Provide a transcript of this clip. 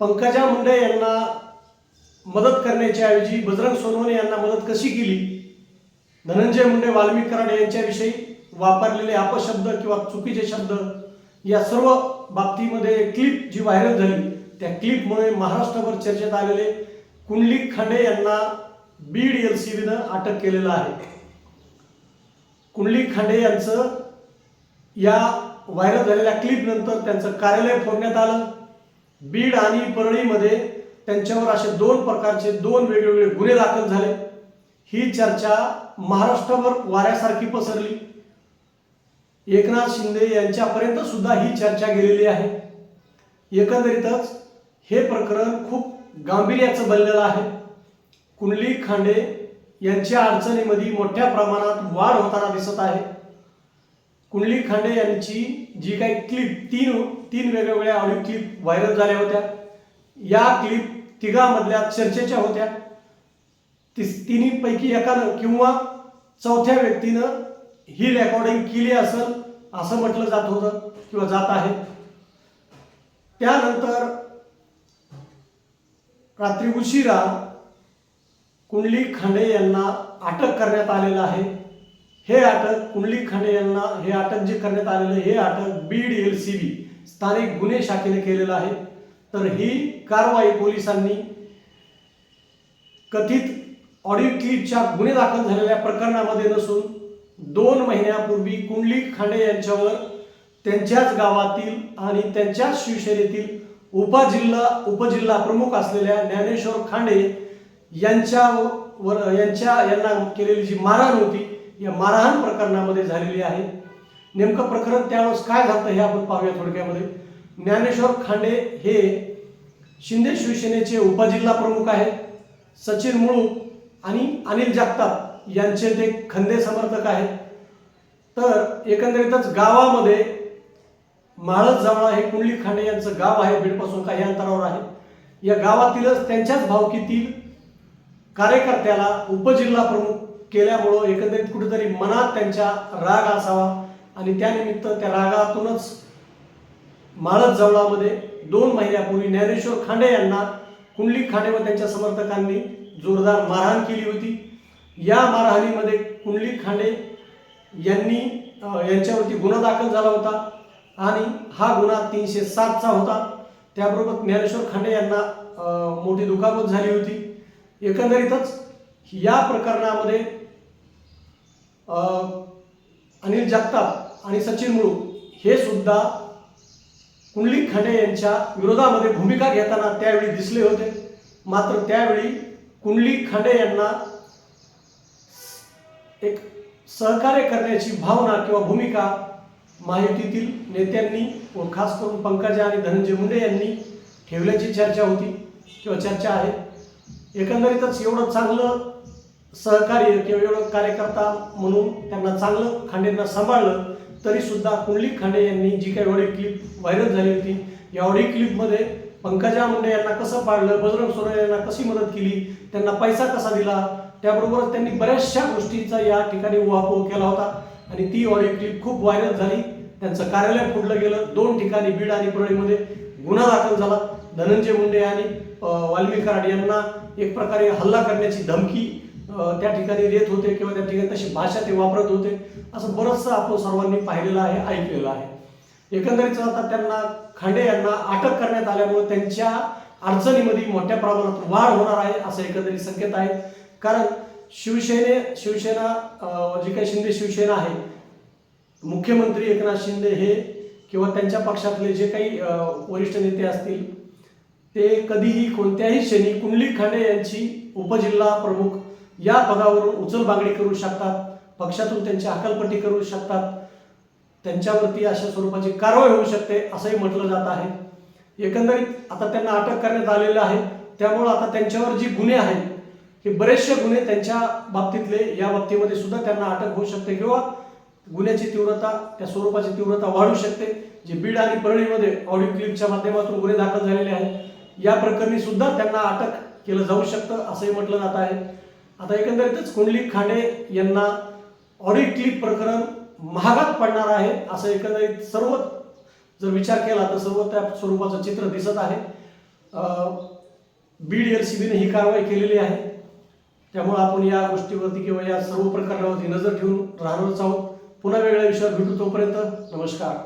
पंकजा मुंडे यांना मदत करण्याच्या ऐवजी बजरंग सोनवणे यांना मदत कशी केली? धनंजय मुंडे वाल्मिक कराड यांच्याविषयी वापरलेले अपशब्द किंवा चुकीचे शब्द या सर्व बाबतीमध्ये क्लिप जी व्हायरल झाली त्या क्लिपमुळे महाराष्ट्रभर चर्चेत आलेले कुंडली खांडे यांना बीड एल सी बीनं अटक केलेलं आहे. कुंडली खांडे यांचं या व्हायरल झालेल्या क्लिपनंतर त्यांचं कार्यालय फोडण्यात आलं. बीड आणि परळीमध्ये त्यांच्यावर असे दोन प्रकारचे दोन वेगवेगळे गुन्हे दाखल झाले. ही चर्चा महाराष्ट्रभर वाऱ्यासारखी पसरली. एकनाथ शिंदे यांच्यापर्यंत सुद्धा ही चर्चा गेलेली आहे. एकंदरीतच हे प्रकरण खूप गांभीर्याचं बनलेलं आहे. कुंडली खांडे यांच्या अडचणीमध्ये मोठ्या प्रमाणात वाढ होताना दिसत आहे. कुंडली खांडे यांची जी काही क्लिप तीन तीन वेगवेगळ्या ऑडिओ क्लिप व्हायरल झाल्या होत्या. या क्लिप तिघामधल्या चर्चेच्या होत्या. ती तिन्हीपैकी एकानं किंवा चौथ्या व्यक्तीनं ही रेकॉर्डिंग केली असेल असं म्हटलं जात होतं किंवा जात आहे. त्यानंतर रात्री उशिरा कुंडली खांडे यांना अटक करण्यात आलेलं आहे. हे अटक कुंडली खांडे यांना हे अटक जे करण्यात आलेलं हे अटक बीड एल सी बी स्थानिक गुन्हे शाखेने केलेलं आहे. तर ही कारवाई पोलिसांनी कथित ऑडिओ क्लिपच्या गुन्हे दाखल झालेल्या प्रकरणामध्ये नसून दोन महिन्यापूर्वी कुंडली खांडे यांच्यावर त्यांच्याच गावातील आणि त्यांच्याच शिवसेनेतील उपजिल्हा उपजिल्हा प्रमुख असलेल्या ज्ञानेश्वर खांडे यांच्यावर यांच्या यांना केलेली जी मारहाण होती या मारहाण प्रकरणामध्ये झालेली आहे. नेमकं प्रकरण त्यावेळेस काय झालं हे आपण पाहूया थोडक्यामध्ये. ज्ञानेश्वर खांडे हे शिंदे शिवसेनेचे उपजिल्हा प्रमुख आहेत. सचिन मुळू आणि अनिल जगताप यांचे ते खंदे समर्थक आहेत. तर एकंदरीतच गावामध्ये माळत जावळा हे कुंडली खांडे यांचं गाव आहे बीडपासून काही अंतरावर आहे. या गावातीलच त्यांच्याच भावकीतील कार्यकर्त्याला उपजिल्हा प्रमुख केल्यामुळं एकंदरीत कुठेतरी मनात त्यांच्या राग असावा. आणि त्यानिमित्त त्या रागातूनच माळत जवळामध्ये दोन महिन्यापूर्वी ज्ञानेश्वर खांडे यांना कुंडली खांडे व त्यांच्या समर्थकांनी जोरदार मारहाण केली होती. या मारहाणीमध्ये कुंडली खांडे यांनी यांच्यावरती गुन्हा दाखल झाला होता आणि हा गुन्हा तीनशे सातचा होता. त्याबरोबर ज्ञानेश्वर खांडे यांना मोठी दुखापत झाली होती. एकंदरीतच या प्रकरणामध्ये अनिल जगताप आणि सचिन मुळू हे सुद्धा कुंडली खडे यांच्या विरोधामध्ये भूमिका घेताना त्यावेळी दिसले होते. मात्र त्यावेळी कुंडली खडे यांना एक सहकार्य करण्याची भावना किंवा भूमिका माहितीतील नेत्यांनी व खास करून पंकजा आणि धनंजय मुंडे यांनी ठेवल्याची चर्चा होती किंवा चर्चा आहे. एकंदरीतच एवढं चांगलं सहकार्य किंवा एवढं कार्यकर्ता म्हणून त्यांना चांगलं खांडेंना सांभाळलं तरी सुद्धा कुंडली खांडे यांनी जी काही एवढी क्लिप व्हायरल झाली होती या ऑडिओ क्लिपमध्ये पंकजा मुंडे यांना कसं पाळलं बजरंग सोनवणे यांना कशी मदत केली त्यांना पैसा कसा दिला त्याबरोबरच त्यांनी बऱ्याचशा गोष्टींचा या ठिकाणी उहापोह केला होता. आणि ती ऑडिओ क्लिप खूप व्हायरल झाली. त्यांचं कार्यालय फोडलं गेलं. दोन ठिकाणी बीड आणि परळीमध्ये गुन्हा दाखल झाला. धनंजय मुंडे आणि वाल्मी कराड यांना एक प्रकारे हल्ला करण्याची धमकी त्या ठिकाणी देत होते किंवा त्या ठिकाणी तशी भाषा ते वापरत होते. असं बरंचसं आपण सर्वांनी पाहिलेलं आहे ऐकलेलं आहे. एकंदरीत आता त्यांना खांडे यांना अटक करण्यात आल्यामुळे त्यांच्या अडचणीमध्ये मोठ्या प्रमाणात वाढ होणार आहे असं एकंदरीत संकेत आहे. कारण शिवसेने शिवसेना जे जी काही शिंदे शिवसेना आहे मुख्यमंत्री एकनाथ शिंदे हे किंवा त्यांच्या पक्षातले जे काही वरिष्ठ नेते असतील ते कधीही कोणत्याही क्षणी कुंडली खांडे यांची उपजिल्हा प्रमुख या पदावरून उचलबांगडी करू शकतात पक्षातून त्यांची अकलपट्टी करू शकतात. त्यांच्यावरती अशा स्वरूपाची कारवाई होऊ शकते असंही म्हटलं जात आहे. एकंदरीत आता त्यांना अटक करण्यात आलेलं आहे. त्यामुळं आता त्यांच्यावर जी गुन्हे आहेत हे बरेचसे गुन्हे त्यांच्या बाबतीतले या बाबतीमध्ये सुद्धा त्यांना अटक होऊ शकते किंवा गुन्ह्याची तीव्रता त्या स्वरूपाची तीव्रता वाढू शकते. जे बीड आणि परळीमध्ये ऑडिओ क्लिपच्या माध्यमातून गुन्हे दाखल झालेले आहेत या प्रकरणी सुद्धा त्यांना अटक केलं जाऊ शकतं असंही म्हटलं जात आहे. आता एकंदरीतच कुंडली खांडे यांना ऑडिट क्लिप प्रकरण महागात पडणार आहे असं एकंदरीत सर्व जर विचार केला तर सर्व त्या स्वरूपाचं चित्र दिसत आहे. बीड एल सी बीने ही कारवाई केलेली आहे. त्यामुळे आपण या गोष्टीवरती किंवा या सर्व प्रकरणावरती नजर ठेवून राहणारच आहोत. पुन्हा वेगळ्या विषयावर भेटू तोपर्यंत नमस्कार.